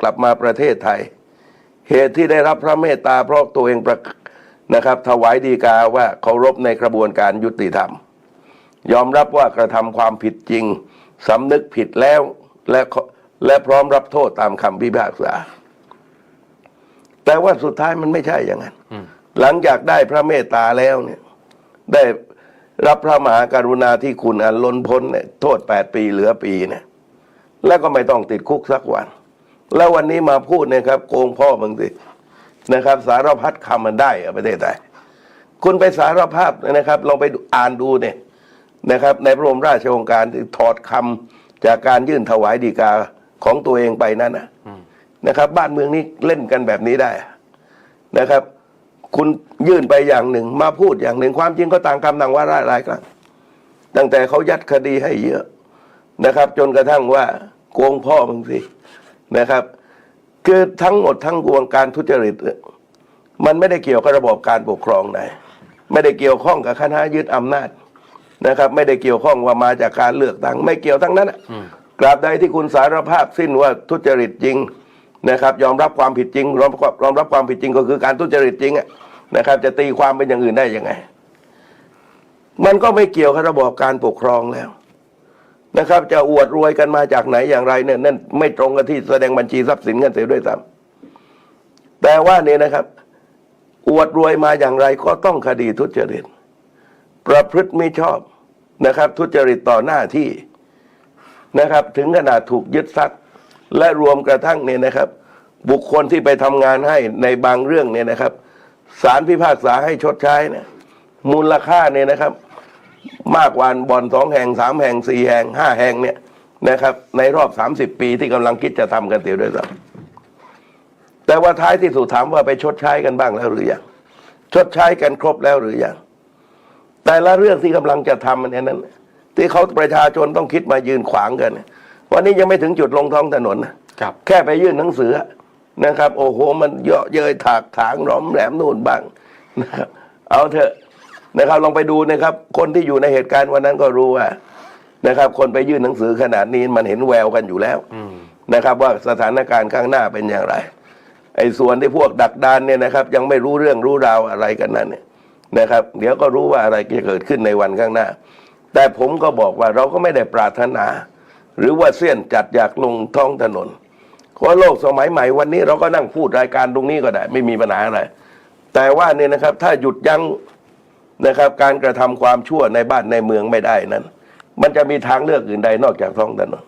กลับมาประเทศไทย เหตุที่ได้รับพระเมตตาเพราะตัวเองประนะครับ ถวายดีกาว่าเคารพในกระบวนการยุติธรรม ยอมรับว่ากระทำความผิดจริงสำนึกผิดแล้วและและพร้อมรับโทษตามคำพิพากษา แต่ว่าสุดท้ายมันไม่ใช่อย่างนั้น หลังจากได้พระเมตตาแล้วเนี่ย ได้รับพระมหากรุณาที่คุณอันล้นพ้นเนี่ยโทษแปดปีเหลือปีเนี่ย แล้วก็ไม่ต้องติดคุกสักวัน แล้ววันนี้มาพูดเนะครับโกงพ่อมึงสินะครับ สารพัดคำมันได้อะประเทศไทยคุณไปสารภาพนะครับลองไปอ่านดูเนี่ยนะครับ ในพระบรมราชโองการที่ถอดคำจากการยื่นถวายดีกาของตัวเองไปนั่นนะนะครับ บ้านเมืองนี้เล่นกันแบบนี้ได้นะครับ คุณยื่นไปอย่างหนึ่ง มาพูดอย่างหนึ่งความจริงก็ต่างกรรมต่างวาระหลายครั้งตั้งแต่เขายัดคดีให้เยอะนะครับ จนกระทั่งว่าโกงพ่อมึงสิ นะครับ คือทั้งหมดทั้งกวงการทุจริตเนี่ยมันไม่ได้เกี่ยวกับระบบการปกครองไหนไม่ได้เกี่ยวข้องกับคณะยึดอำนาจนะครับ ไม่ได้เกี่ยวข้องว่ามาจากการเลือกตั้งไม่เกี่ยวทั้งนั้นน่ะกราบใดที่คุณสารภาพสิ้นว่าทุจริตจริงนะครับ ยอมรับความผิดจริงยอมรับยอมรับความผิดจริงก็คือการทุจริตจริงอะนะครับ จะตีความเป็นอย่างอื่นได้ยังไง มันก็ไม่เกี่ยวกับระบบการปกครองแล้ว นะครับ จะอวดรวยกันมาจากไหนอย่างไรเนี่ยนั่นไม่ตรงกับที่แสดงบัญชีทรัพย์สินกันเสียด้วยซ้ำแต่ว่าเนี่ยนะครับ อวดรวยมาอย่างไรก็ต้องคดีทุจริต ประพฤติไม่ชอบนะครับ ทุจริตต่อหน้าที่นะครับ ถึงขนาดถูกยึดทรัพย์และรวมกระทั่งเนี่ยนะครับ บุคคลที่ไปทำงานให้ในบางเรื่องเนี่ยนะครับศาลพิพากษาให้ชดใช้เนี่ยมูลค่าเนี่ยนะครับ มากกว่าบ่อนสองแห่งสามแห่งสี่แห่งห้าแห่งเนี่ยนะครับ ในรอบสามสิบปีที่กำลังคิดจะทำกันเสียด้วยซ้ำแต่ว่าท้ายที่สุดถามว่าไปชดใช้กันบ้างแล้วหรือยังชดใช้กันครบแล้วหรือยังแต่ละเรื่องที่กำลังจะทำเนี่ยนั้น ที่เขาประชาชนต้องคิดมายืนขวางกันเนี่ยวันนี้ยังไม่ถึงจุดลงท้องถนนนะครับแค่ไปยื่นหนังสือนะครับ โอ้โห มันเยอะเย้ยถากถางหล้อมแหลมนู่นบ้างนะครับเอาเถอะ นะครับลองไปดูนะครับ คนที่อยู่ในเหตุการณ์วันนั้นก็รู้ว่านะครับ คนไปยื่นหนังสือขนาดนี้มันเห็นแววกันอยู่แล้วอืมนะครับ ว่าสถานการณ์ข้างหน้าเป็นอย่างไร ไอ้ส่วนที่พวกดักดานเนี่ยนะครับ ยังไม่รู้เรื่องรู้ราวอะไรกันนั่นเนี่ยนะครับ เดี๋ยวก็รู้ว่าอะไรจะเกิดขึ้นในวันข้างหน้า แต่ผมก็บอกว่าเราก็ไม่ได้ปรารถนา หรือว่าเสี้ยนจัดอยากลงท้องถนนเพราะโลกสมัยใหม่วันนี้เราก็นั่งพูดรายการตรงนี้ก็ได้ ไม่มีปัญหาอะไรแต่ว่าเนี่ยนะครับ ถ้าหยุดยั้ง นะครับ การกระทำความชั่วในบ้านในเมืองไม่ได้นั้น มันจะมีทางเลือกอื่นใดนอกจากท้องถนน